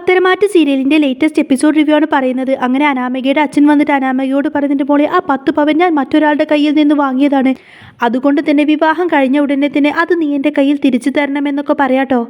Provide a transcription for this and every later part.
പത്തരമാറ്റ് സീരിയലിന്റെ latest episode review ആണ് പറയുന്നത്. അങ്ങനെ അനാമികയുടെ അച്ഛൻ വന്നിട്ട് അനാമികയോട് പറഞ്ഞിട്ട് പോലെ ആ പത്ത് പവൻ ഞാൻ മറ്റൊരാളുടെ കയ്യിൽ നിന്ന് വാങ്ങിയതാണ്. അതുകൊണ്ട് തന്നെ വിവാഹം കഴിഞ്ഞ ഉടനെ തന്നെ അത് നീ എന്റെ കയ്യിൽ തിരിച്ചു തരണം എന്നൊക്കെ പറയാട്ടോ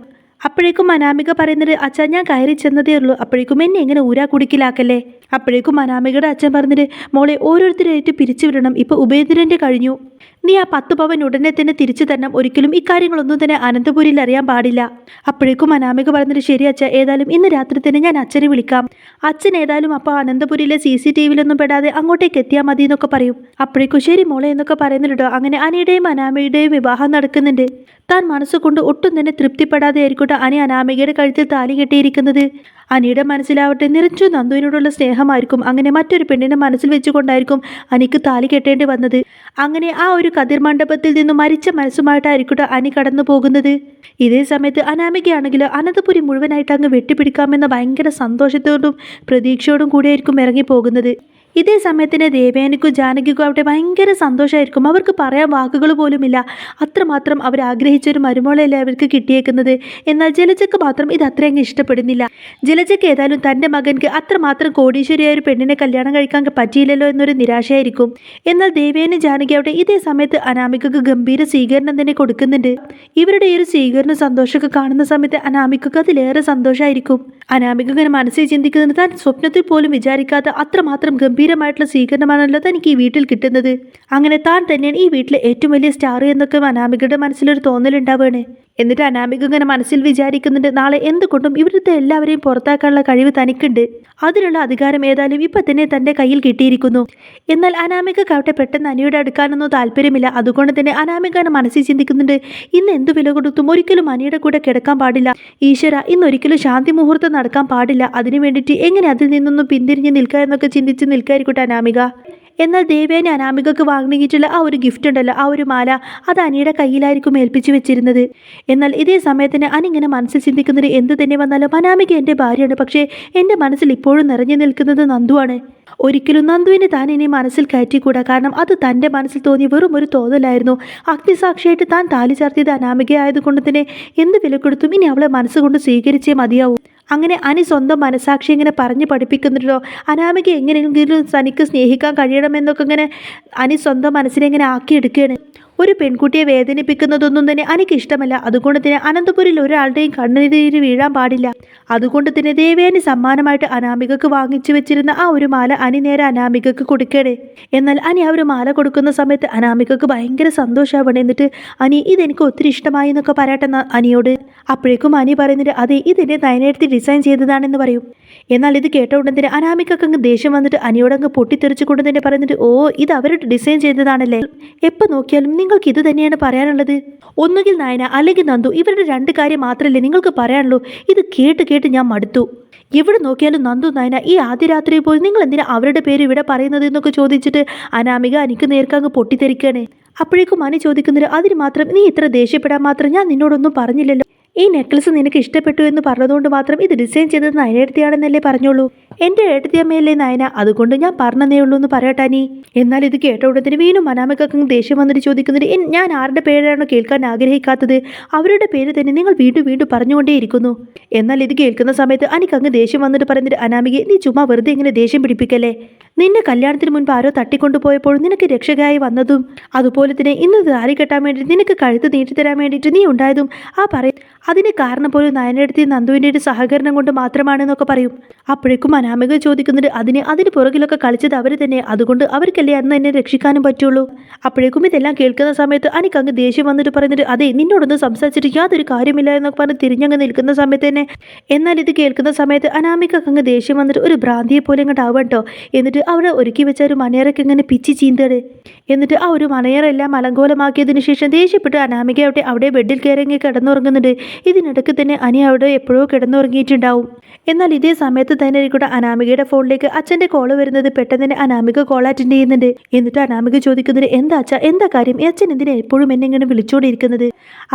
അപ്പോഴേക്കും അനാമിക പറയുന്നത് അച്ഛാ ഞാൻ കയറി ചെന്നതേ ഉള്ളൂ. അപ്പോഴേക്കും എന്നെ എങ്ങനെ ഊരാ കുടുക്കിലാക്കല്ലേ? അപ്പോഴേക്കും അനാമികയുടെ അച്ഛൻ പറഞ്ഞിട്ട് മോളെ ഓരോരുത്തരായിട്ട് പിരിച്ചു വിടണം ഇപ്പോൾ ഉപേന്ദ്രന്റെ കഴിഞ്ഞു. നീ ആ പത്ത് പവൻ ഉടനെ തന്നെ തിരിച്ചു തരണം. ഒരിക്കലും ഇക്കാര്യങ്ങളൊന്നും തന്നെ അനന്തപുരിയിൽ അറിയാൻ പാടില്ല. അപ്പോഴേക്കും അനാമിക പറഞ്ഞിട്ട് ശരി അച്ഛ. ഏതായാലും ഇന്ന് രാത്രി തന്നെ ഞാൻ അച്ഛനെ വിളിക്കാം. അച്ഛൻ ഏതായാലും അപ്പോൾ അനന്തപുരിയിലെ സി സി ടി വിയിലൊന്നും പെടാതെ അങ്ങോട്ടേക്ക് എത്തിയാൽ മതി എന്നൊക്കെ പറയും. അപ്പോഴേക്കും ശരി മോളെ എന്നൊക്കെ പറയുന്നുണ്ടോ? അങ്ങനെ അനയുടെയും അനാമികയുടെയും വിവാഹം നടക്കുന്നുണ്ട്. താൻ മനസ്സുകൊണ്ട് ഒട്ടും തന്നെ തൃപ്തിപ്പെടാതെ ആയിരിക്കട്ടെ അനി അനാമികയുടെ കഴുത്തിൽ താലി കെട്ടിയിരിക്കുന്നത്. അനിയുടെ മനസ്സിലാവട്ടെ. നിറച്ചു നന്ദുവിനോടുള്ള സ്നേഹമായിരിക്കും. അങ്ങനെ മറ്റൊരു പെണ്ണിനെ മനസ്സിൽ വെച്ചുകൊണ്ടായിരിക്കും അനിക്ക് താലി കെട്ടേണ്ടി വന്നത്. അങ്ങനെ ആ ഒരു കതിർ മണ്ഡപത്തിൽ നിന്നും മരിച്ച മനസ്സുമായിട്ടായിരിക്കട്ടെ അനി കടന്നു പോകുന്നത്. ഇതേ സമയത്ത് അനാമികയാണെങ്കിൽ അനന്തപുരി മുഴുവനായിട്ട് അങ്ങ് വെട്ടിപ്പിടിക്കാമെന്ന ഭയങ്കര സന്തോഷത്തോടും പ്രതീക്ഷയോടും കൂടിയായിരിക്കും ഇറങ്ങി പോകുന്നത് ഇതേ സമയത്തിന് ദേവേനിക്കും ജാനകിക്കും അവിടെ ഭയങ്കര സന്തോഷമായിരിക്കും. അവർക്ക് പറയാൻ വാക്കുകൾ പോലുമില്ല. അത്രമാത്രം അവർ ആഗ്രഹിച്ച ഒരു മരുമോളയല്ലേ അവർക്ക് കിട്ടിയേക്കുന്നത്. എന്നാൽ ജലജയ്ക്ക് മാത്രം ഇത് അത്രയും ഇഷ്ടപ്പെടുന്നില്ല. ജലജയ്ക്ക് ഏതായാലും തന്റെ മകൻക്ക് അത്രമാത്രം കോടീശ്വരിയായ ഒരു പെണ്ണിനെ കല്യാണം കഴിക്കാൻ പറ്റിയില്ലല്ലോ എന്നൊരു നിരാശയായിരിക്കും. എന്നാൽ ദേവേനും ജാനകി അവിടെ ഇതേ സമയത്ത് അനാമികക്ക് ഗംഭീര സ്വീകരണം തന്നെ കൊടുക്കുന്നുണ്ട്. ഇവരുടെ ഈ ഒരു സ്വീകരണ സന്തോഷമൊക്കെ കാണുന്ന സമയത്ത് അനാമികക്ക് അതിലേറെ സന്തോഷമായിരിക്കും. അനാമിക ഇങ്ങനെ മനസ്സിൽ ചിന്തിക്കുന്നത് താൻ സ്വപ്നത്തിൽ പോലും വിചാരിക്കാത്ത അത്രമാത്രം ഗംഭീരമായിട്ടുള്ള സ്വീകരണമാണല്ലോ തനിക്ക് ഈ വീട്ടിൽ കിട്ടുന്നത്. അങ്ങനെ താൻ തന്നെയാണ് ഈ വീട്ടിലെ ഏറ്റവും വലിയ സ്റ്റാർ എന്നൊക്കെ അനാമികയുടെ മനസ്സിലൊരു തോന്നലുണ്ടാവുകയാണ് എന്നിട്ട് അനാമിക ഇങ്ങനെ മനസ്സിൽ വിചാരിക്കുന്നുണ്ട് നാളെ എന്തുകൊണ്ടും ഇവിടുത്തെ എല്ലാവരെയും പുറത്താക്കാനുള്ള കഴിവ് തനിക്കുണ്ട്. അതിനുള്ള അധികാരം ഏതായാലും ഇപ്പം തന്നെ തന്റെ കയ്യിൽ കിട്ടിയിരിക്കുന്നു. എന്നാൽ അനാമികക്കാവട്ടെ പെട്ടെന്ന് അനിയുടെ അടുക്കാനൊന്നും താല്പര്യമില്ല. അതുകൊണ്ട് തന്നെ അനാമിക മനസ്സിൽ ചിന്തിക്കുന്നുണ്ട് ഇന്ന് എന്ത് വില കൊടുത്തും ഒരിക്കലും അനിയുടെ കൂടെ കിടക്കാൻ പാടില്ല. ഈശ്വര ഇന്നൊരിക്കലും ശാന്തി മുഹൂർത്തം നടക്കാൻ പാടില്ല. അതിനു വേണ്ടിയിട്ട് എങ്ങനെ അതിൽ നിന്നൊന്നും പിന്തിരിഞ്ഞ് നിൽക്കുക എന്നൊക്കെ ചിന്തിച്ച് നിൽക്കായിരിക്കട്ടെ അനാമിക. എന്നാൽ ദേവേനെ അനാമികക്ക് വാങ്ങിയിട്ടുള്ള ആ ഒരു ഗിഫ്റ്റ് ഉണ്ടല്ലോ ആ ഒരു മാല അത് അനിയുടെ കയ്യിലായിരിക്കും ഏൽപ്പിച്ചു വെച്ചിരുന്നത്. എന്നാൽ ഇതേ സമയത്തിന് അനിങ്ങനെ മനസ്സിൽ ചിന്തിക്കുന്നത് എന്ത് തന്നെ വന്നാലും അനാമിക എന്റെ ഭാര്യയാണ് പക്ഷേ എന്റെ മനസ്സിൽ ഇപ്പോഴും നിറഞ്ഞു നിൽക്കുന്നത് നന്ദുവാണ് ഒരിക്കലും നന്ദുവിനെ താൻ ഇനി മനസ്സിൽ കയറ്റിക്കൂടാ കാരണം അത് തന്റെ മനസ്സിൽ തോന്നിയ വെറും ഒരു തോന്നലായിരുന്നു. അഗ്നിസാക്ഷിയായിട്ട് താൻ താലി ചാർത്തിയത് അനാമികയായതുകൊണ്ട് തന്നെ എന്ത് വില കൊടുത്തും ഇനി അവളെ മനസ്സുകൊണ്ട് സ്വീകരിച്ചേ മതിയാവൂ. അങ്ങനെ അനി സ്വന്തം മനസാക്ഷി ഇങ്ങനെ പറഞ്ഞ് പഠിപ്പിക്കുന്നുണ്ടോ? അനാമിക എങ്ങനെയെങ്കിലും തനിക്ക് സ്നേഹിക്കാൻ കഴിയണമെന്നൊക്കെ ഇങ്ങനെ അനി സ്വന്തം മനസ്സിനെ ഇങ്ങനെ ആക്കിയെടുക്കുകയാണ്. ഒരു പെൺകുട്ടിയെ വേദനിപ്പിക്കുന്നതൊന്നും തന്നെ എനിക്ക് ഇഷ്ടമല്ല അതുകൊണ്ട് തന്നെ അനന്തപുരിൽ ഒരാളുടെയും കണ്ണുനീര് വീഴാൻ പാടില്ല. അതുകൊണ്ട് തന്നെ ദേവേനി സമ്മാനമായിട്ട് അനാമികക്ക് വാങ്ങിച്ചു വെച്ചിരുന്ന ആ ഒരു മാല അനി നേരെ അനാമികക്ക് കൊടുക്കണേ എന്നാൽ അനി ആ ഒരു മാല കൊടുക്കുന്ന സമയത്ത് അനാമികക്ക് ഭയങ്കര സന്തോഷമാവണം എന്നിട്ട് അനി ഇതെനിക്ക് ഒത്തിരി ഇഷ്ടമായി എന്നൊക്കെ പറയട്ടെ അനിയോട്. അപ്പോഴേക്കും അനി പറയുന്നത് അതെ ഇതെന്നെ നയനെടുത്ത് ഡിസൈൻ ചെയ്തതാണെന്ന് പറയും. എന്നാൽ ഇത് കേട്ട ഉടൻ തന്നെ അനാമികക്ക് അങ്ങ് ദേഷ്യം വന്നിട്ട് അനിയോട് അങ്ങ് പൊട്ടിത്തെറിച്ചുകൊണ്ട് തന്നെ പറയുന്നത് ഓ ഇത് അവർ ഡിസൈൻ ചെയ്തതാണല്ലേ? എപ്പോൾ നോക്കിയാലും നിങ്ങൾക്ക് ഇത് തന്നെയാണ് പറയാനുള്ളത്? ഒന്നുകിൽ നയന അല്ലെങ്കിൽ നന്ദു ഇവരുടെ രണ്ട് കാര്യം മാത്രമല്ലേ നിങ്ങൾക്ക് പറയാനുള്ളൂ. ഇത് കേട്ട് കേട്ട് ഞാൻ മടുത്തു. എവിടെ നോക്കിയാലും നന്ദു നയന ഈ ആദ്യ രാത്രി പോയി നിങ്ങൾ എന്തിനാ അവരുടെ പേര് ഇവിടെ പറയുന്നത് എന്നൊക്കെ ചോദിച്ചിട്ട് അനാമിക എനിക്ക് നേർക്കങ്ങ് പൊട്ടിത്തെറിക്കണേ. അപ്പോഴേക്കും അനു ചോദിക്കുന്നത് അതിന് മാത്രം നീ ഇത്ര ദേഷ്യപ്പെടാൻ മാത്രം ഞാൻ നിന്നോടൊന്നും പറഞ്ഞില്ലല്ലോ. ഈ നെക്ലസ് നിനക്ക് ഇഷ്ടപ്പെട്ടു എന്ന് പറഞ്ഞതുകൊണ്ട് മാത്രം ഇത് ഡിസൈൻ ചെയ്തത് നയനേടത്തിയാണെന്നല്ലേ പറഞ്ഞോളൂ. എന്റെ ഏട്ടത്തിയമ്മയല്ലേ നയന? അതുകൊണ്ട് ഞാൻ പറഞ്ഞതേ ഉള്ളൂ എന്ന് പറയട്ടാ നീ എന്നാൽ ഇത് കേട്ട ഉടനെ വീണ്ടും മനാമക്കൊക്കെ ദേഷ്യം വന്നിട്ട് ചോദിക്കുന്നത് ഞാൻ ആരുടെ പേരാണോ കേൾക്കാൻ ആഗ്രഹിക്കാത്തത്? അവരുടെ പേര് തന്നെ നിങ്ങൾ വീണ്ടും വീണ്ടും പറഞ്ഞുകൊണ്ടേയിരിക്കുന്നു. എന്നാൽ ഇത് കേൾക്കുന്ന സമയത്ത് അനിക്കങ്ങ് ദേഷ്യം വന്നിട്ട് പറയുന്നത് അനാമികയെ നീ ചുമ്മാ വെറുതെ ഇങ്ങനെ ദേഷ്യം പിടിപ്പിക്കല്ലേ? നിന്നെ കല്യാണത്തിന് മുൻപ് ആരോ തട്ടിക്കൊണ്ടുപോയപ്പോൾ നിനക്ക് രക്ഷകയായി വന്നതും അതുപോലെ തന്നെ ഇന്ന് താലി കെട്ടാൻ വേണ്ടി നിനക്ക് കഴുത്ത് നീട്ടിത്തരാൻ വേണ്ടിയിട്ട് നീ ഉണ്ടായതും ആ പറയും അതിന് കാരണം പോലും നയനെടുത്തി നന്ദുവിന്റെ ഒരു സഹകരണം കൊണ്ട് മാത്രമാണെന്നൊക്കെ പറയും. അപ്പോഴേക്കും അനാമിക ചോദിക്കുന്നത് അതിന് അതിന് പുറകിലൊക്കെ കളിച്ചത് അവർ തന്നെ അതുകൊണ്ട് അവർക്കല്ലേ അന്ന് എന്നെ രക്ഷിക്കാനും പറ്റുള്ളൂ? അപ്പോഴേക്കും ഇതെല്ലാം കേൾക്കുന്ന സമയത്ത് എനിക്ക് അങ്ങ് ദേഷ്യം വന്നിട്ട് പറയുന്നത് അതെ നിന്നോടൊന്ന് സംസാരിച്ചിട്ട് യാതൊരു കാര്യമില്ല എന്നൊക്കെ പറഞ്ഞ് തിരിഞ്ഞങ്ങ് നിൽക്കുന്ന സമയത്ത് തന്നെ എന്നാൽ ഇത് കേൾക്കുന്ന സമയത്ത് അനാമിക അങ്ങ് ദേഷ്യം വന്നിട്ട് ഒരു ഭ്രാന്തിയെ പോലെ അങ്ങോട്ട് ആവട്ടോ എന്നിട്ട് അവിടെ ഒരുക്കി വെച്ച ഒരു മനയറൊക്കെ ഇങ്ങനെ പിച്ചി ചീന്തട് എന്നിട്ട് ആ ഒരു മനയറെല്ലാം അലങ്കോലമാക്കിയതിന് ശേഷം ദേഷ്യപ്പെട്ട് അനാമിക അവിടെ അവിടെ ബെഡിൽ കയറിങ്ങി കിടന്നുറങ്ങുന്നുണ്ട്. ഇതിനിടയ്ക്ക് തന്നെ അനി അവിടെ എപ്പോഴോ കിടന്നുറങ്ങിയിട്ടുണ്ടാവും. എന്നാൽ ഇതേ സമയത്ത് തന്നെ ആയിക്കോട്ടെ അനാമികയുടെ ഫോണിലേക്ക് അച്ഛന്റെ കോൾ വരുന്നത് പെട്ടെന്ന് തന്നെ അനാമിക കോൾ അറ്റൻഡ് ചെയ്യുന്നുണ്ട്. എന്നിട്ട് അനാമിക ചോദിക്കുന്നത് എന്താ അച്ഛ എന്താ കാര്യം? അച്ഛൻ എന്തിനാ എപ്പോഴും എന്നെ ഇങ്ങനെ വിളിച്ചുകൊണ്ടിരിക്കുന്നത്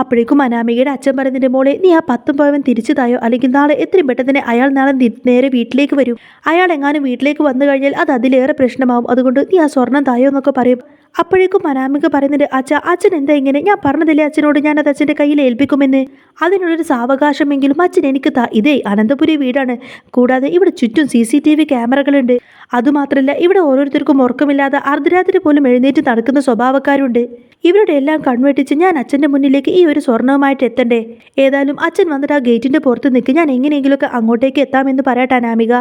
അപ്പോഴേക്കും അനാമികയുടെ അച്ഛൻ പറയുന്നതിന്റെ മോളെ നീ ആ പത്തും പവൻ തിരിച്ചു തായോ? അല്ലെങ്കിൽ നാളെ എത്രയും പെട്ടെന്ന് തന്നെ അയാൾ നാളെ നേരെ വീട്ടിലേക്ക് വരും. അയാൾ എങ്ങാനും വീട്ടിലേക്ക് വന്നു കഴിഞ്ഞാൽ അത് അതിലേറെ പ്രശ്നമാവും. അതുകൊണ്ട് നീ ആ സ്വർണം തായോ എന്നൊക്കെ പറയും. അപ്പോഴേക്കും അനാമിക പറയുന്നുണ്ട് അച്ഛ അച്ഛൻ എന്താ ഇങ്ങനെ? ഞാൻ പറഞ്ഞതില്ലേ അച്ഛനോട് ഞാൻ അത് അച്ഛന്റെ കയ്യിൽ ഏൽപ്പിക്കുമെന്ന്? അതിനുള്ളൊരു സാവകാശമെങ്കിലും അച്ഛൻ എനിക്ക് താ. ഇതേ അനന്തപുരി വീടാണ്. കൂടാതെ ഇവിടെ ചുറ്റും സി സി ടി വി ക്യാമറകളുണ്ട്. അതുമാത്രമല്ല ഇവിടെ ഓരോരുത്തർക്കും ഉറക്കമില്ലാതെ അർദ്ധരാത്രി പോലും എഴുന്നേറ്റ് നടക്കുന്ന സ്വഭാവക്കാരുണ്ട്. ഇവരുടെ എല്ലാം കൺവെട്ടിച്ച് ഞാൻ അച്ഛന്റെ മുന്നിലേക്ക് ഈ ഒരു സ്വർണവുമായിട്ട് എത്തണ്ടേ? ഏതായാലും അച്ഛൻ വന്നിട്ട് ആ ഗേറ്റിന്റെ പുറത്ത് നിൽക്ക്. ഞാൻ എങ്ങനെയെങ്കിലുമൊക്കെ അങ്ങോട്ടേക്ക് എത്താമെന്ന് പറയട്ടെ അനാമിക.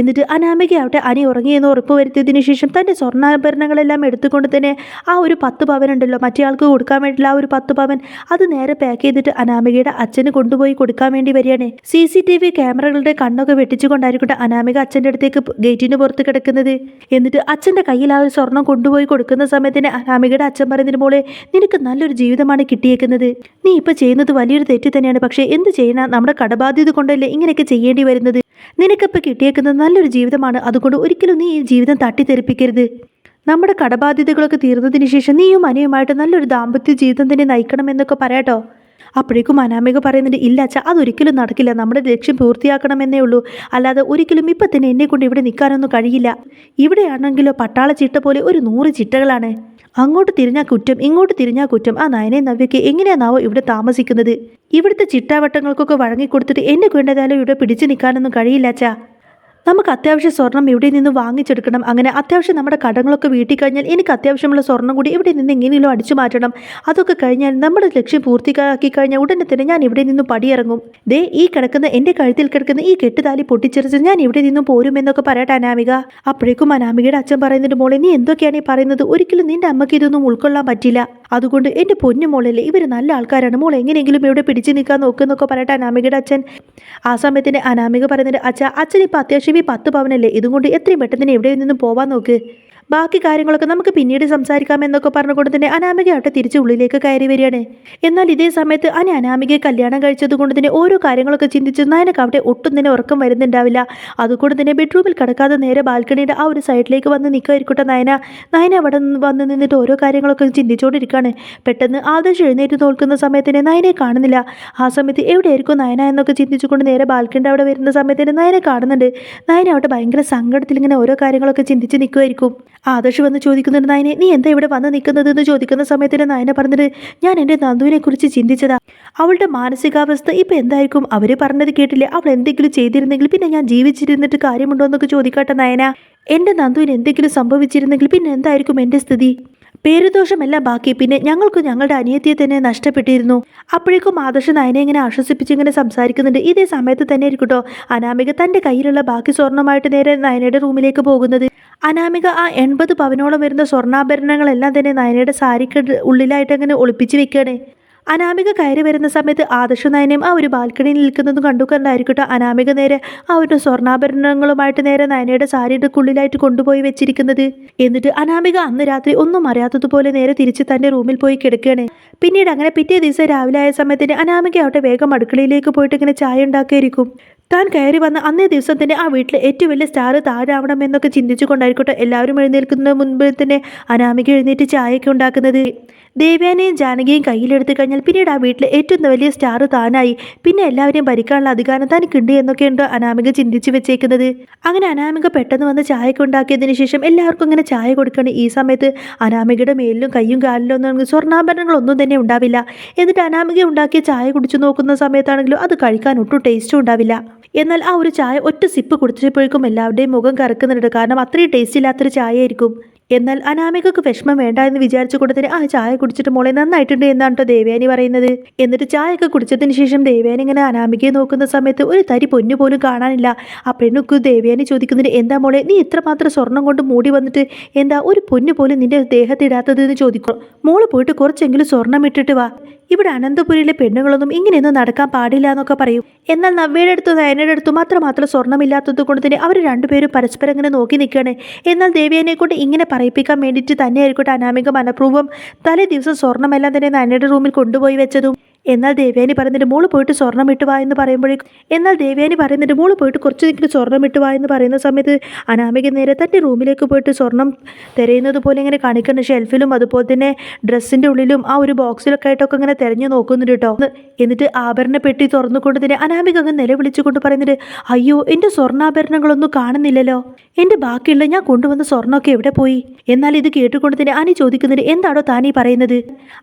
എന്നിട്ട് അനാമികയാവട്ടെ അനി ഉറങ്ങിയെന്ന് ഉറപ്പ് വരുത്തിയതിനു ശേഷം തന്റെ സ്വർണാഭരണങ്ങളെല്ലാം എടുത്തുകൊണ്ട് തന്നെ ആ ഒരു പത്ത് പവൻ ഉണ്ടല്ലോ മറ്റേ ആൾക്ക് കൊടുക്കാൻ വേണ്ടിയുള്ള ആ ഒരു പത്ത് പവൻ അത് നേരെ പാക്ക് ചെയ്തിട്ട് അനാമികയുടെ അച്ഛന് കൊണ്ടുപോയി കൊടുക്കാൻ വേണ്ടി വരികയാണ്. സി സി ടി വി ക്യാമറകളുടെ കണ്ണൊക്കെ വെട്ടിച്ചുകൊണ്ടായിരിക്കട്ടെ അനാമിക അച്ഛന്റെ അടുത്തേക്ക് ഗേറ്റിന് പുറത്ത് കിടക്കുന്നത്. എന്നിട്ട് അച്ഛന്റെ കയ്യിൽ ആ ഒരു സ്വർണം കൊണ്ടുപോയി കൊടുക്കുന്ന സമയത്തിന് അനാമികയുടെ അച്ഛൻ പറയുന്നതിന് മോളെ നിനക്ക് നല്ലൊരു ജീവിതമാണ് കിട്ടിയേക്കുന്നത്. നീ ഇപ്പോൾ ചെയ്യുന്നത് വലിയൊരു തെറ്റ് തന്നെയാണ്. പക്ഷേ എന്ത് ചെയ്യണം നമ്മുടെ കടബാധ്യത കൊണ്ടല്ലേ ഇങ്ങനെയൊക്കെ ചെയ്യേണ്ടി വരുന്നത്? നിനക്കിപ്പോൾ കിട്ടിയേക്കുന്നത് നല്ലൊരു ജീവിതമാണ്. അതുകൊണ്ട് ഒരിക്കലും നീ ഈ ജീവിതം തട്ടിത്തെറിപ്പിക്കരുത്. നമ്മുടെ കടബാധ്യതകളൊക്കെ തീർന്നതിന് ശേഷം നീയും അനിയുമായിട്ട് നല്ലൊരു ദാമ്പത്യ ജീവിതം തന്നെ നയിക്കണം എന്നൊക്കെ പറയാട്ടോ അപ്പോഴേക്കും അനാമിക പറയുന്നുണ്ട് ഇല്ല അച്ഛാ അതൊരിക്കലും നടക്കില്ല. നമ്മുടെ ലക്ഷ്യം പൂർത്തിയാക്കണമെന്നേ ഉള്ളൂ. അല്ലാതെ ഒരിക്കലും ഇപ്പം തന്നെ എന്നെ കൊണ്ട് ഇവിടെ നിൽക്കാനൊന്നും കഴിയില്ല. ഇവിടെയാണെങ്കിലോ പട്ടാള ചിട്ട പോലെ ഒരു നൂറ് ചിട്ടകളാണ്. അങ്ങോട്ട് തിരിഞ്ഞാൽ കുറ്റം ഇങ്ങോട്ട് തിരിഞ്ഞാൽ കുറ്റം. ആ നയനെ നവ്യയ്ക്ക് എങ്ങനെയാണാവോ ഇവിടെ താമസിക്കുന്നത്? ഇവിടുത്തെ ചിട്ടാവട്ടങ്ങൾക്കൊക്കെ വഴങ്ങിക്കൊടുത്തിട്ട് എന്നെ കൊണ്ടതായാലും ഇവിടെ പിടിച്ചു നിൽക്കാനൊന്നും കഴിയില്ല അച്ഛാ. നമുക്ക് അത്യാവശ്യം സ്വർണം ഇവിടെ നിന്ന് വാങ്ങിച്ചെടുക്കണം? അങ്ങനെ അത്യാവശ്യം നമ്മുടെ കടങ്ങളൊക്കെ വീട്ടിൽ കഴിഞ്ഞാൽ എനിക്ക് അത്യാവശ്യമുള്ള സ്വർണം കൂടി ഇവിടെ നിന്ന് എങ്ങനെയെങ്കിലും അടിച്ചു മാറ്റണം. അതൊക്കെ കഴിഞ്ഞാൽ നമ്മുടെ ലക്ഷ്യം പൂർത്തിയാക്കി കഴിഞ്ഞാൽ ഉടനെ തന്നെ ഞാൻ ഇവിടെ നിന്നും പടിയിറങ്ങും. ദേ ഈ കിടക്കുന്ന എന്റെ കഴുത്തിൽ കിടക്കുന്ന ഈ കെട്ടുതാലി പൊട്ടിച്ചെറിച്ച് ഞാൻ ഇവിടെ നിന്നും പോരുമെന്നൊക്കെ പറയട്ടെ അനാമിക. അപ്പോഴേക്കും അനാമികയുടെ അച്ഛൻ പറയുന്നുണ്ട് മോളെ നീ എന്തൊക്കെയാണ് ഈ പറയുന്നത്? ഒരിക്കലും നിന്റെ അമ്മയ്ക്ക് ഇതൊന്നും ഉൾക്കൊള്ളാൻ പറ്റില്ല. അതുകൊണ്ട് എന്റെ പൊന്നു മോളല്ലേ ഇവർ നല്ല ആൾക്കാരാണ്. മോൾ എങ്ങനെയെങ്കിലും ഇവിടെ പിടിച്ചു നിൽക്കാൻ നോക്കുന്നൊക്കെ പറയട്ടെ അനാമികയുടെ അച്ഛൻ ആ സമയത്തിന് അനാമിക പറയുന്നുണ്ട് അച്ഛ അച്ഛൻ ഇപ്പോൾ അത്യാവശ്യം ഈ പത്ത് പവനല്ലേ? ഇതും കൊണ്ട് എത്രയും പെട്ടെന്ന് എവിടെ നിന്നും പോവാൻ നോക്ക്. ബാക്കി കാര്യങ്ങളൊക്കെ നമുക്ക് പിന്നീട് സംസാരിക്കാം എന്നൊക്കെ പറഞ്ഞുകൊണ്ട് തന്നെ അനാമിക ആട്ടെ തിരിച്ച് ഉള്ളിലേക്ക് കയറി വരികയാണ്. എന്നാൽ ഇതേ സമയത്ത് അനി അനാമികയെ കല്യാണം കഴിച്ചത് കൊണ്ട് തന്നെ ഓരോ കാര്യങ്ങളൊക്കെ ചിന്തിച്ച് നയനക്ക് അവിടെ ഒട്ടും തന്നെ ഉറക്കം വരുന്നുണ്ടാവില്ല. അതുകൊണ്ട് തന്നെ ബെഡ്റൂമിൽ കിടക്കാതെ നേരെ ബാൽക്കണിയുടെ ആ ഒരു സൈഡിലേക്ക് വന്ന് നിൽക്കുമായിരിക്കട്ടെ നയന. നയന അവിടെ വന്ന് നിന്നിട്ട് ഓരോ കാര്യങ്ങളൊക്കെ ചിന്തിച്ചുകൊണ്ടിരിക്കുകയാണ്. പെട്ടെന്ന് ആദർശ് എഴുന്നേറ്റ് നോക്കുന്ന സമയത്തിന് നയനെ കാണുന്നില്ല. ആ സമയത്ത് എവിടെയായിരിക്കും നയന എന്നൊക്കെ ചിന്തിച്ചുകൊണ്ട് നേരെ ബാൽക്കണിയുടെ അവിടെ വരുന്ന സമയത്തിന് നയനെ കാണുന്നുണ്ട്. നയന അവിടെ ഭയങ്കര സങ്കടത്തിൽ ഇങ്ങനെ ഓരോ കാര്യങ്ങളൊക്കെ ചിന്തിച്ച് നിൽക്കുമായിരിക്കും ആദർശ് വന്ന് ചോദിക്കുന്നുണ്ട് നയനെ നീ എന്താ ഇവിടെ വന്ന് നിൽക്കുന്നത്? എന്ന് ചോദിക്കുന്ന സമയത്തിന് നയന പറഞ്ഞത് ഞാൻ എന്റെ നന്ദുവിനെ കുറിച്ച് ചിന്തിച്ചതാ. അവളുടെ മാനസികാവസ്ഥ ഇപ്പം എന്തായിരിക്കും? അവർ പറഞ്ഞത് കേട്ടില്ലേ. അവൾ എന്തെങ്കിലും ചെയ്തിരുന്നെങ്കിൽ പിന്നെ ഞാൻ ജീവിച്ചിരുന്നിട്ട് കാര്യമുണ്ടോ എന്നൊക്കെ ചോദിക്കട്ടെ നയന. എന്റെ നന്ദുവിന് എന്തെങ്കിലും സംഭവിച്ചിരുന്നെങ്കിൽ പിന്നെ എന്തായിരിക്കും എന്റെ സ്ഥിതി? പേരുദോഷമെല്ലാം ബാക്കി. പിന്നെ ഞങ്ങൾക്ക് ഞങ്ങളുടെ അനിയത്തിയെ തന്നെ നഷ്ടപ്പെട്ടിരുന്നു. അപ്പോഴേക്കും ആദർശ നയനെ ഇങ്ങനെ ആശ്വസിപ്പിച്ച് ഇങ്ങനെ സംസാരിക്കുന്നുണ്ട്. ഇതേ സമയത്ത് തന്നെ ആയിരിക്കട്ടോ അനാമിക തന്റെ കയ്യിലുള്ള ബാക്കി സ്വർണമായിട്ട് നേരെ നയനയുടെ റൂമിലേക്ക് പോകുന്നത്. അനാമിക ആ എൺപത് പവനോളം വരുന്ന സ്വർണാഭരണങ്ങളെല്ലാം തന്നെ നയനയുടെ സാരിക്ക് ഉള്ളിലായിട്ട് അങ്ങനെ ഒളിപ്പിച്ച് വെക്കുകയാണ്. അനാമിക കയറി വരുന്ന സമയത്ത് ആദർശ നയനയും ആ ഒരു ബാൽക്കണിയിൽ നിൽക്കുന്നതും കണ്ടു. കണ്ടായിരിക്കട്ടെ അനാമിക നേരെ ആ ഒരു സ്വർണാഭരണങ്ങളുമായിട്ട് നേരെ നയനയുടെ സാരിയുടെ ഉള്ളിലായിട്ട് കൊണ്ടുപോയി വെച്ചിരിക്കുന്നത്. എന്നിട്ട് അനാമിക അന്ന് രാത്രി ഒന്നും അറിയാത്തതുപോലെ നേരെ തിരിച്ച് തന്റെ റൂമിൽ പോയി കിടക്കുകയാണ്. പിന്നീട് അങ്ങനെ പിറ്റേ ദിവസം രാവിലെ ആയ സമയത്തിന് അനാമിക അവിടെ വേഗം അടുക്കളയിലേക്ക് പോയിട്ട് ഇങ്ങനെ ചായ ഉണ്ടാക്കിയിരിക്കും. താൻ കയറി വന്ന അന്നേ ദിവസം തന്നെ ആ വീട്ടിലെ ഏറ്റവും വലിയ സ്റ്റാർ താഴാവണം എന്നൊക്കെ ചിന്തിച്ചു കൊണ്ടായിരിക്കട്ടെ എല്ലാവരും എഴുന്നേൽക്കുന്നതിന് മുൻപ് തന്നെ അനാമിക എഴുന്നേറ്റ് ചായയൊക്കെ ഉണ്ടാക്കുന്നത്. ദേവ്യാനെയും ജാനകിയും കയ്യിലെടുത്ത് കഴിഞ്ഞാൽ പിന്നീട് ആ വീട്ടിലെ ഏറ്റവും വലിയ സ്റ്റാർ താനായി. പിന്നെ എല്ലാവരെയും ഭരിക്കാനുള്ള അധികാരം തനിക്കുണ്ട് എന്നൊക്കെയുണ്ട് അനാമിക ചിന്തിച്ചു വെച്ചേക്കുന്നത്. അങ്ങനെ അനാമിക പെട്ടെന്ന് വന്ന് ചായയൊക്കെ ഉണ്ടാക്കിയതിന് ശേഷം എല്ലാവർക്കും ഇങ്ങനെ ചായ കൊടുക്കണം. ഈ സമയത്ത് അനാമികയുടെ മേലിലും കയ്യും കാലിലും ഒന്നും സ്വർണാഭരണങ്ങളൊന്നും തന്നെ ഉണ്ടാവില്ല. എന്നിട്ട് അനാമിക ഉണ്ടാക്കിയ ചായ കുടിച്ചു നോക്കുന്ന സമയത്താണെങ്കിലും അത് കഴിക്കാൻ ഒട്ടും ടേസ്റ്റും ഉണ്ടാവില്ല. എന്നാൽ ആ ഒരു ചായ ഒറ്റ സിപ്പ് കുടിച്ചപ്പോഴേക്കും എല്ലാവരുടെയും മുഖം കറക്കുന്നുണ്ട് കാരണം അത്രയും ടേസ്റ്റ് ഇല്ലാത്തൊരു ചായ ആയിരിക്കും എന്നാൽ അനാമികക്ക് വിഷമം വേണ്ട എന്ന് വിചാരിച്ചു കൊടുത്തിന് ആ ചായ കുടിച്ചിട്ട് മോളെ നന്നായിട്ടുണ്ട് എന്നാണ് കേട്ടോ ദേവയാനി പറയുന്നത്. എന്നിട്ട് ചായയൊക്കെ കുടിച്ചതിന് ശേഷം ദേവയാനി ഇങ്ങനെ അനാമികയെ നോക്കുന്ന സമയത്ത് ഒരു തരി പൊന്നു പോലും കാണാനില്ല. അപ്പോഴേക്കും ദേവയാനി ചോദിക്കുന്നതിന് എന്താ മോളെ നീ ഇത്രമാത്രം സ്വർണം കൊണ്ട് മൂടി വന്നിട്ട് എന്താ ഒരു പൊന്നു പോലും നിന്റെ ദേഹത്തിടാത്തത് എന്ന് ചോദിക്കും. മോൾ പോയിട്ട് കുറച്ചെങ്കിലും സ്വർണം ഇട്ടിട്ട് വാ. ഇവിടെ അനന്തപുരിയിലെ പെണ്ണുങ്ങളൊന്നും ഇങ്ങനെയൊന്നും നടക്കാൻ പാടില്ല എന്നൊക്കെ പറയും. എന്നാൽ നവ്യയുടെ അടുത്തും നയനയുടെ അടുത്തും മാത്രമാത്രം സ്വർണമില്ലാത്തത് കൊണ്ട് തന്നെ അവർ രണ്ടുപേരും പരസ്പരം ഇങ്ങനെ നോക്കി നിൽക്കുകയാണ്. എന്നാൽ ദേവിയനെ കൊണ്ട് ഇങ്ങനെ പറയിപ്പിക്കാൻ വേണ്ടിയിട്ട് തന്നെയായിരിക്കട്ടെ അനാമിക മനഃപൂർവം തലേ ദിവസം സ്വർണമെല്ലാം തന്നെ നയനയുടെ റൂമിൽ കൊണ്ടുപോയി വെച്ചതും. എന്നാൽ ദേവയാനി പറയുന്നതിന്റെ മോൾ പോയിട്ട് സ്വർണം ഇട്ട് വാ എന്ന് പറയുമ്പോഴേക്കും എന്നാൽ ദേവയാനി പറയുന്നതിന്റെ മോൾ പോയിട്ട് കുറച്ചെങ്കിലും സ്വർണം ഇട്ട് വാ എന്ന് പറയുന്ന സമയത്ത് അനാമിക നേരെ തന്റെ റൂമിലേക്ക് പോയിട്ട് സ്വർണം തിരയുന്നത് പോലെ ഇങ്ങനെ കാണിക്കുന്ന ഷെൽഫിലും അതുപോലെ തന്നെ ഡ്രസ്സിന്റെ ഉള്ളിലും ആ ഒരു ബോക്സിലൊക്കെ ആയിട്ടൊക്കെ ഇങ്ങനെ തിരഞ്ഞു നോക്കുന്നുണ്ട് കേട്ടോ. എന്നിട്ട് ആഭരണ പെട്ടി തുറന്നുകൊണ്ട് തന്നെ അനാമിക അങ്ങ് നിലവിളിച്ചുകൊണ്ട് പറയുന്നുണ്ട് അയ്യോ എന്റെ സ്വർണാഭരണങ്ങളൊന്നും കാണുന്നില്ലല്ലോ. എന്റെ ബാക്കിയുള്ള ഞാൻ കൊണ്ടുവന്ന സ്വർണമൊക്കെ എവിടെ പോയി? എന്നാൽ ഇത് കേട്ടുകൊണ്ട് തന്നെ അനി ചോദിക്കുന്നുണ്ട് എന്താണോ താനീ പറയുന്നത്?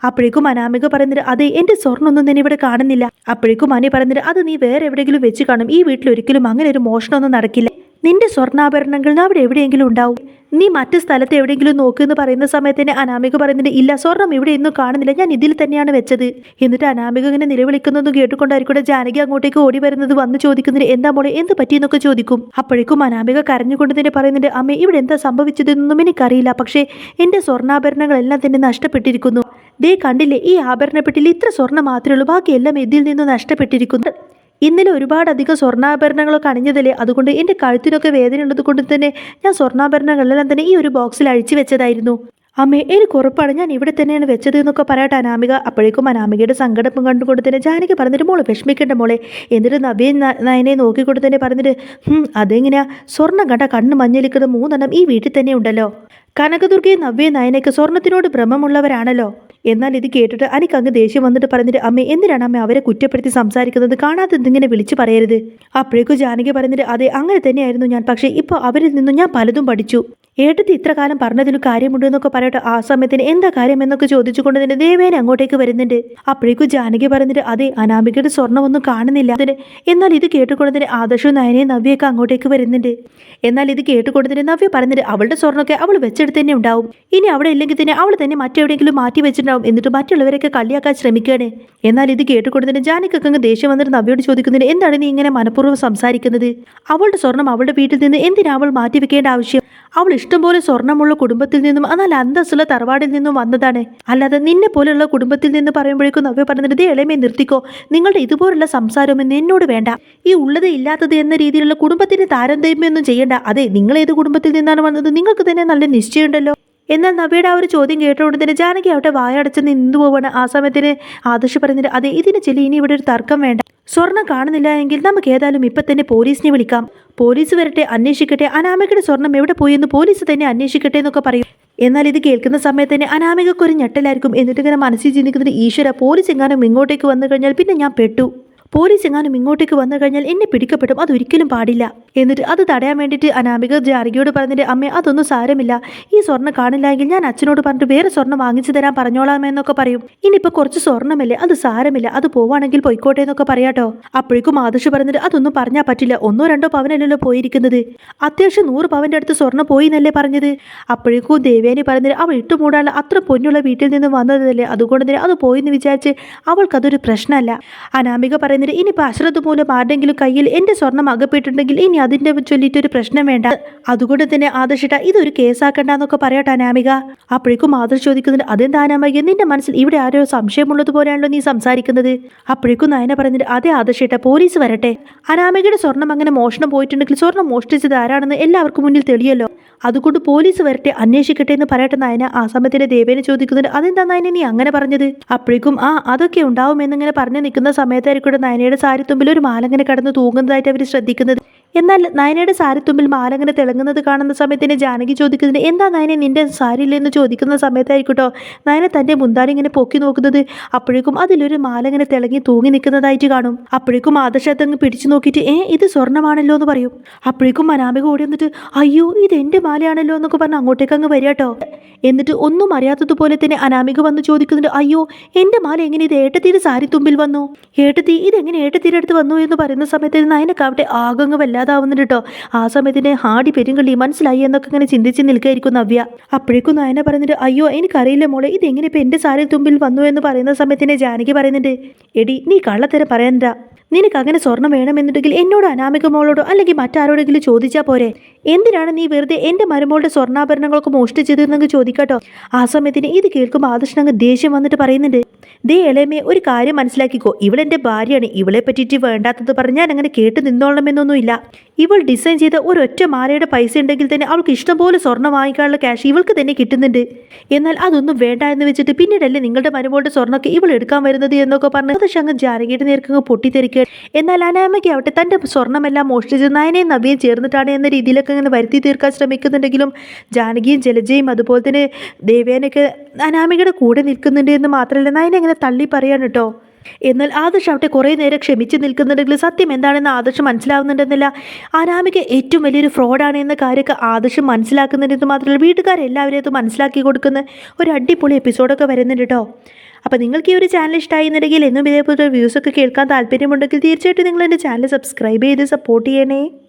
അപ്പോഴേക്കും അനാമിക പറയുന്നത് അതെ എന്റെ സ്വർണമൊന്നും തന്നെ ഇവിടെ കാണുന്നില്ല. അപ്പോഴേക്കും അനി പറയുന്നത് അത് നീ വേറെ എവിടെയെങ്കിലും വെച്ച് കാണും. ഈ വീട്ടിൽ ഒരിക്കലും അങ്ങനെ ഒരു മോഷണമൊന്നും നടക്കില്ല. നിന്റെ സ്വർണാഭരണങ്ങൾ അവിടെ എവിടെയെങ്കിലും ഉണ്ടാവും. നീ മറ്റു സ്ഥലത്ത് എവിടെയെങ്കിലും നോക്കുമെന്ന് പറയുന്ന സമയത്ത് തന്നെ അനാമിക പറയുന്നുണ്ട് ഇല്ല സ്വർണം ഇവിടെ ഒന്നും കാണുന്നില്ല. ഞാൻ ഇതിൽ തന്നെയാണ് വെച്ചത്. എന്നിട്ട് അനാമിക ഇങ്ങനെ നിലവിളിക്കുന്നത് കേട്ടുകൊണ്ടായിരിക്കും ജാനകി അങ്ങോട്ടേക്ക് ഓടി വരുന്നത് വന്ന് ചോദിക്കുന്നത് എന്താ മോളെ എന്ത് പറ്റിയെന്നൊക്കെ ചോദിക്കും. അപ്പോഴേക്കും അനാമിക കരഞ്ഞുകൊണ്ട് തന്നെ പറയുന്നുണ്ട് അമ്മേ ഇവിടെ എന്താ സംഭവിച്ചതെന്നൊന്നും എനിക്കറിയില്ല. പക്ഷേ എന്റെ സ്വർണാഭരണങ്ങളെല്ലാം തന്നെ നഷ്ടപ്പെട്ടിരിക്കുന്നു. ദേ കണ്ടില്ലേ ഈ ആഭരണപ്പെട്ടിൽ ഇത്ര സ്വർണം മാത്രമേ ഉള്ളൂ. ബാക്കിയെല്ലാം ഇതിൽ നിന്ന് നഷ്ടപ്പെട്ടിരിക്കുന്നു. ഇന്നലെ ഒരുപാടധികം സ്വർണാഭരണങ്ങളൊക്കെ അണിഞ്ഞതല്ലേ? അതുകൊണ്ട് എന്റെ കഴുത്തിനൊക്കെ വേദന ഉള്ളത് കൊണ്ട് തന്നെ ഞാൻ സ്വർണാഭരണങ്ങളെല്ലാം തന്നെ ഈ ഒരു ബോക്സിൽ അഴിച്ചു വെച്ചതായിരുന്നു. അമ്മേ എനിക്ക് ഉറപ്പാണ് ഞാൻ ഇവിടെ തന്നെയാണ് വെച്ചത് എന്നൊക്കെ പറയട്ടെ അനാമിക. അപ്പോഴേക്കും അനാമികയുടെ സങ്കടം കണ്ടുകൊണ്ട് തന്നെ ജാനകി പറഞ്ഞിട്ട് മോളെ വിഷമിക്കേണ്ട മോളെ. എന്നിട്ട് നവീൻ ന- നയനെ നോക്കിക്കൊണ്ട് തന്നെ പറഞ്ഞിട്ട് "ഹും, അതെങ്ങനെയാ? സ്വർണം കണ്ട കണ്ണ് മഞ്ഞലിക്കുന്ന മൂന്നെണ്ണം ഈ വീട്ടിൽ തന്നെ ഉണ്ടല്ലോ. കനകദുർഗയും നവ്യ നയനയ്ക്ക് സ്വർണത്തിനോട് ഭ്രമമുള്ളവരാണല്ലോ. എന്നാൽ ഇത് കേട്ടിട്ട് എനിക്ക് അങ്ങ് ദേഷ്യം വന്നിട്ട് പറഞ്ഞിട്ട് അമ്മ എന്തിനാണ് അമ്മ അവരെ കുറ്റപ്പെടുത്തി സംസാരിക്കുന്നത്? കാണാതെ ഇതിങ്ങനെ വിളിച്ചു പറയരുത്. അപ്പോഴേക്കും ജാനകി പറഞ്ഞിട്ട് അതെ അങ്ങനെ തന്നെയായിരുന്നു ഞാൻ. പക്ഷേ ഇപ്പോൾ അവരിൽ നിന്നും ഞാൻ പലതും പഠിച്ചു. ഏട്ടത്തി ഇത്ര കാലം പറഞ്ഞതിന് കാര്യമുണ്ട് എന്നൊക്കെ പറയട്ടെ. ആ സമയത്തിന് എന്താ കാര്യം എന്നൊക്കെ ചോദിച്ചുകൊണ്ട് തന്നെ ദേവേനെ അങ്ങോട്ടേക്ക് വരുന്നുണ്ട്. അപ്പോഴേക്കും ജാനകി പറഞ്ഞിട്ട് അതെ അനാമികയുടെ സ്വർണമൊന്നും കാണുന്നില്ല. അതിന് എന്നാൽ ഇത് കേട്ടുകൊണ്ട് തന്നെ ആദർശവും നയനയും അങ്ങോട്ടേക്ക് വരുന്നുണ്ട്. എന്നാൽ ഇത് കേട്ടുകൊണ്ട് തന്നെ നവ്യ പറഞ്ഞിട്ട് അവളുടെ സ്വർണമൊക്കെ അവൾ വെച്ചെടുത്ത് തന്നെ ഉണ്ടാവും. ഇനി അവിടെ ഇല്ലെങ്കിൽ തന്നെ അവൾ തന്നെ മറ്റെവിടെയെങ്കിലും മാറ്റി വെച്ചിട്ടുണ്ടാവും. എന്നിട്ട് മറ്റുള്ളവരൊക്കെ കളിയാക്കാൻ ശ്രമിക്കുകയാണ്. എന്നാൽ ഇത് കേട്ടുകൊണ്ട് തന്നെ ജാനക്കൊക്കെ അങ്ങ് ദേഷ്യം വന്നിട്ട് നവ്യോട് ചോദിക്കുന്നതിന് എന്താണ് നീ ഇങ്ങനെ മനഃപൂർവം സംസാരിക്കുന്നത്? അവളുടെ സ്വർണം അവളുടെ വീട്ടിൽ നിന്ന് എന്തിനാ അവൾ മാറ്റി വെക്കേണ്ട ആവശ്യം? അവൾ ഇഷ്ടംപോലെ സ്വർണമുള്ള കുടുംബത്തിൽ നിന്നും എന്നാൽ അന്തസ്സുള്ള തറവാടിൽ നിന്നും വന്നതാണ്. അല്ലാതെ നിന്നെ പോലെയുള്ള കുടുംബത്തിൽ നിന്ന് പറയുമ്പോഴേക്കും നവ്യ പറഞ്ഞത് ദേ എളമേ നിർത്തിക്കോ. നിങ്ങളുടെ ഇതുപോലുള്ള സംസാരമൊന്നും എന്നോട് വേണ്ട. ഈ ഉള്ളത് ഇല്ലാത്തത് എന്ന രീതിയിലുള്ള കുടുംബത്തിന് താരതമ്യമൊന്നും ചെയ്യേണ്ട. അതെ നിങ്ങൾ ഏത് കുടുംബത്തിൽ നിന്നാണ് വന്നത്? നിങ്ങൾക്ക് തന്നെ നല്ല നിശ്ചയമുണ്ടല്ലോ. എന്നാൽ നബിയുടെ ആ ഒരു ചോദ്യം കേട്ട തന്നെ ജാനകി അവിടെ വായടച്ച് നിന്ന് പോവാണ്. ആ സമയത്തിന് ആദർശ് പറയുന്നത് അതെ ഇതിന് ചെല്ലി ഇനി ഇവിടെ ഒരു തർക്കം വേണ്ട. സ്വർണം കാണുന്നില്ല എങ്കിൽ നമുക്ക് ഏതായാലും ഇപ്പം തന്നെ പോലീസിനെ വിളിക്കാം. പോലീസ് വരട്ടെ അന്വേഷിക്കട്ടെ. അനാമികയുടെ സ്വർണം എവിടെ പോയി എന്ന് പോലീസ് തന്നെ അന്വേഷിക്കട്ടെ എന്നൊക്കെ പറയും. എന്നാൽ ഇത് കേൾക്കുന്ന സമയത്ത് തന്നെ അനാമികക്കൊരു ഞെട്ടലായിരിക്കും. എന്നിട്ട് ഇങ്ങനെ മനസ്സിൽ ചിന്തിക്കുന്നത് ഈശ്വര പോലീസ് എങ്ങാനും ഇങ്ങോട്ടേക്ക് വന്നു കഴിഞ്ഞാൽ പിന്നെ ഞാൻ പെട്ടു. പോലീസ് എങ്ങാനും ഇങ്ങോട്ടേക്ക് വന്നു കഴിഞ്ഞാൽ എന്നെ പിടിക്കപ്പെടും. അതൊരിക്കലും പാടില്ല. എന്നിട്ട് അത് തടയാൻ വേണ്ടിയിട്ട് അനാമിക ജാർഗിയോട് പറഞ്ഞിട്ട് അമ്മേ അതൊന്നും സാരമില്ല. ഈ സ്വർണം കാണില്ല എങ്കിൽ ഞാൻ അച്ഛനോട് പറഞ്ഞിട്ട് വേറെ സ്വർണം വാങ്ങിച്ചു തരാൻ പറഞ്ഞോളാമെന്നൊക്കെ പറയും. ഇനിയിപ്പോൾ കുറച്ച് സ്വർണമല്ലേ? അത് സാരമില്ല. അത് പോവാണെങ്കിൽ പോയിക്കോട്ടെ എന്നൊക്കെ പറയാട്ടോ അപ്പോഴേക്കും ആദർശ് പറഞ്ഞിട്ട് അതൊന്നും പറഞ്ഞാൽ പറ്റില്ല. ഒന്നോ രണ്ടോ പവനല്ലല്ലോ പോയിരിക്കുന്നത്. അത്യാവശ്യം നൂറ് പവന്റെ അടുത്ത് സ്വർണം പോയി എന്നല്ലേ പറഞ്ഞത്? അപ്പോഴേക്കും ദേവേനി പറഞ്ഞിട്ട് അവൾ ഇട്ടുമൂടാനുള്ള അത്ര പൊന്നുള്ള വീട്ടിൽ നിന്ന് വന്നതല്ലേ. അതുകൊണ്ട് തന്നെ അത് പോയി എന്ന് വിചാരിച്ച് അവൾക്കതൊരു പ്രശ്നമല്ല. അനാമിക പറയുന്നത് ഇനിയിപ്പോൾ അശ്രദ്ധ മൂലം ആരുടെങ്കിലും കയ്യിൽ എന്റെ സ്വർണം അകപ്പെട്ടിട്ടുണ്ടെങ്കിൽ ഇനി അതിന്റെ ചൊല്ലിയിട്ടൊരു പ്രശ്നം വേണ്ട. അതുകൊണ്ട് തന്നെ ആദർശിട്ട ഇതൊരു കേസാക്കണ്ടെന്നൊക്കെ പറയട്ടെ അനാമിക അപ്പോഴേക്കും ആദർശ് ചോദിക്കുന്നുണ്ട് അതെന്താ അനാമിക നിന്റെ മനസ്സിൽ ഇവിടെ ആരോ സംശയമുള്ളത് പോലെയാണല്ലോ നീ സംസാരിക്കുന്നത്. അപ്പോഴേക്കും നയന പറയുന്നത് അതെ ആദർശിട്ട പോലീസ് വരട്ടെ. അനാമികയുടെ സ്വർണം അങ്ങനെ മോഷണം പോയിട്ടുണ്ടെങ്കിൽ സ്വർണം മോഷ്ടിച്ചത് ആരാണെന്ന് എല്ലാവർക്കും മുന്നിൽ തെളിയല്ലോ. അതുകൊണ്ട് പോലീസ് വരട്ടെ അന്വേഷിക്കട്ടെ എന്ന് പറയട്ടെ നയന. ആ സമയത്തിന്റെ ദേവേനെ ചോദിക്കുന്നുണ്ട് അതെന്താ നയന നീ അങ്ങനെ പറഞ്ഞത്? അപ്പോഴേക്കും ആ അതൊക്കെ ഉണ്ടാവും എന്നിങ്ങനെ പറഞ്ഞു നിൽക്കുന്ന സമയത്തായിരിക്കും നയനയുടെ സാരിത്തുമ്പിൽ ഒരു മാലങ്ങനെ കടന്ന് തൂങ്ങുന്നതായിട്ട് അവർ ശ്രദ്ധിക്കുന്നത്. എന്നാൽ നയനയുടെ സാരിത്തുമ്പിൽ മാലങ്ങനെ തിളങ്ങുന്നത് കാണുന്ന സമയത്തിന് ജാനകി ചോദിക്കുന്നത് എന്താ നയനെ നിന്റെ സാരിയില്ലെന്ന് ചോദിക്കുന്ന സമയത്തായിരിക്കട്ടോ? നയന തന്റെ മുന്താരി ഇങ്ങനെ പൊക്കി നോക്കുന്നത്. അപ്പോഴേക്കും അതിലൊരു മാലങ്ങനെ തിളങ്ങി തൂങ്ങി നിൽക്കുന്നതായിട്ട് കാണും. അപ്പോഴേക്കും ആദർശത്തങ്ങ് പിടിച്ചു നോക്കിയിട്ട് ഏ ഇത് സ്വർണമാണല്ലോ എന്ന് പറയും. അപ്പോഴേക്കും മനാമിക ഓടി വന്നിട്ട് അയ്യോ ഇത് എന്റെ മാലയാണല്ലോ എന്നൊക്കെ പറഞ്ഞ് അങ്ങോട്ടേക്ക് അങ്ങ് വരിക കേട്ടോ എന്നിട്ട് ഒന്നും അറിയാത്തതുപോലെ തന്നെ അനാമിക വന്ന് ചോദിക്കുന്നുണ്ട് അയ്യോ എന്റെ മാല എങ്ങനെ ഇത് ഏട്ടത്തിയുടെ സാരി തുമ്പിൽ വന്നു? ഏട്ടത്തി ഇതെങ്ങനെ ഏട്ടത്തിയുടെ അടുത്ത് വന്നു? എന്ന് പറയുന്ന സമയത്ത് നയനക്കാവട്ടെ ആകങ്ങ് വല്ലാതാവുന്നുണ്ട് കേട്ടോ ആ സമയത്തിന് ഹാടി പെരുങ്കള്ളി മനസ്സിലായി എന്നൊക്കെ ഇങ്ങനെ ചിന്തിച്ച് നിൽക്കായിരിക്കും നവ്യ. അപ്പോഴേക്കും നയന പറയുന്നുണ്ട് അയ്യോ എനിക്കറിയില്ല മോളെ ഇതെങ്ങനെ ഇപ്പം എന്റെ സാരി തുമ്പിൽ വന്നു എന്ന് പറയുന്ന സമയത്തിന് ജാനകി പറയുന്നുണ്ട് എടി നീ കള്ളത്തരം പറയണ്ട. നിനക്ക് അങ്ങനെ സ്വർണം വേണമെന്നുണ്ടെങ്കിൽ എന്നോട് അനാമിക മോളോടോ അല്ലെങ്കിൽ മറ്റാരോടെങ്കിലും ചോദിച്ചാൽ പോരെ? എന്തിനാണ് നീ വെറുതെ എന്റെ മരുമോളുടെ സ്വർണാഭരണങ്ങളൊക്കെ മോഷ്ടിച്ചതെന്നങ്ങ് ചോദിക്കട്ടോ ആ സമയത്തിന് ഇത് കേൾക്കുമ്പോൾ ആദർശൻ അങ്ങ് ദേഷ്യം വന്നിട്ട് പറയുന്നുണ്ട് ദേ ഇളയമേ ഒരു കാര്യം മനസ്സിലാക്കിക്കോ. ഇവളെന്റെ ഭാര്യയാണ്. ഇവളെ പറ്റിയിട്ട് വേണ്ടാത്തത് പറഞ്ഞാൽ അങ്ങനെ കേട്ട് നിന്നോളണമെന്നൊന്നുമില്ല. ഇവൾ ഡിസൈൻ ചെയ്ത ഒരൊറ്റ മാലയുടെ പൈസ ഉണ്ടെങ്കിൽ തന്നെ അവൾക്ക് ഇഷ്ടംപോലെ സ്വർണം വാങ്ങിക്കാനുള്ള ക്യാഷ് ഇവൾക്ക് തന്നെ കിട്ടുന്നുണ്ട്. എന്നാൽ അതൊന്നും വേണ്ട എന്ന് വെച്ചിട്ട് പിന്നീടല്ലേ നിങ്ങളുടെ മരുമോളുടെ സ്വർണമൊക്കെ ഇവൾ എടുക്കാൻ വരുന്നത് എന്നൊക്കെ പറഞ്ഞ് പക്ഷെ അങ്ങ് ജാനകിയുടെ നേർക്കങ്ങ് പൊട്ടിത്തെറിക്കുക എന്നാൽ അനാമയ്ക്ക് ആവട്ടെ തന്റെ സ്വർണമെല്ലാം മോഷ്ടിച്ച് നയനയും നവിയും ചേർന്നിട്ടാണ് എന്ന രീതിയിലൊക്കെ ഇങ്ങനെ വരുത്തി തീർക്കാൻ ശ്രമിക്കുന്നുണ്ടെങ്കിലും ജാനകിയും ജലജയും അതുപോലെ തന്നെ ദേവേനൊക്കെ അനാമികയുടെ കൂടെ നിൽക്കുന്നുണ്ട് എന്ന് മാത്രമല്ല നയനെ അങ്ങനെ തള്ളി പറയാണ് കേട്ടോ. എന്നാൽ ആദർശ് അവിടെ കുറേ നേരം ക്ഷമിച്ച് നിൽക്കുന്നുണ്ടെങ്കിൽ സത്യം എന്താണെന്ന് ആദർശ് മനസ്സിലാവുന്നുണ്ടെന്നില്ല. അനാമിക ഏറ്റവും വലിയൊരു ഫ്രോഡാണ് എന്ന കാര്യമൊക്കെ ആദർശ് മനസ്സിലാക്കുന്നുണ്ടെന്ന് മാത്രമല്ല വീട്ടുകാരെല്ലാവരെയും അത് മനസ്സിലാക്കി കൊടുക്കുന്ന ഒരു അടിപൊളി എപ്പിസോഡൊക്കെ വരുന്നുണ്ട് കേട്ടോ. അപ്പോൾ നിങ്ങൾക്ക് ഈ ഒരു ചാനൽ ഇഷ്ടമായി എന്നുണ്ടെങ്കിൽ എന്നും ഇതേപോലെ വ്യൂസൊക്കെ കേൾക്കാൻ താല്പര്യമുണ്ടെങ്കിൽ തീർച്ചയായിട്ടും നിങ്ങൾ എന്റെ ചാനൽ സബ്സ്ക്രൈബ് ചെയ്ത് സപ്പോർട്ട് ചെയ്യണേ.